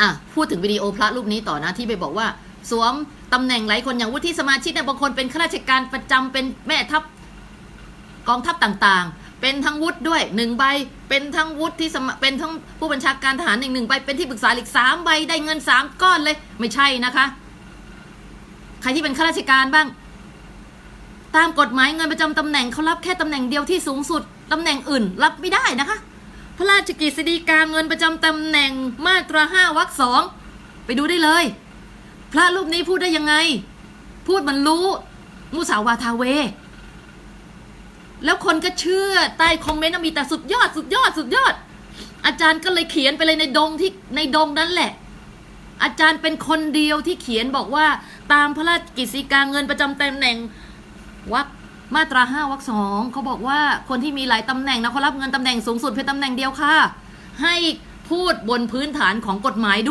อะพูดถึงวิดีโอพระรูปนี้ต่อนะที่ไปบอกว่า สวมตำแหน่งหลายคนอย่างวุฒิสมาชิกเนี่ยบางคนเป็นข้าราชการประจำเป็นแม่ทัพกองทัพต่างๆ เป็นทั้งวุฒิด้วยหนึ่งใบ เป็นทั้งวุฒิที่สมเป็นทั้งผู้บัญชาการทหารหนึ่งหนึ่งใบ เป็นที่ปรึกษาอีกสามใบได้เงินสามก้อนเลย ไม่ใช่นะคะ ใครที่เป็นข้าราชการบ้าง ตามกฎหมายเงินประจำตำแหน่งเขารับแค่ตำแหน่งเดียวที่สูงสุดตำแหน่งอื่น รับไม่ได้นะคะ ชกฤษฎีกาเงินประจำตำแหน่งมาตราห้าวรรคสองไปดูได้เลย พระรูปนี้พูดได้ยังไง พูดมันรู้ มุสาวาทาเว แล้วคนก็เชื่อใต้คอมเมนต์มีแต่สุดยอดสุดยอดสุดยอด อาจารย์ก็เลยเขียนไปเลยในดงที่ในดงนั้นแหละ อาจารย์เป็นคนเดียวที่เขียนบอกว่า ตามพระราชกฤษฎีกาเงินประจำตำแหน่งวรรค มาตราห้าวรรคสองเขาบอกว่าคนที่มีหลายตำแหน่งนะเขารับเงินตำแหน่งสูงสุดเพียงตำแหน่งเดียวค่ะ ให้พูดบนพื้นฐานของกฎหมายด้วย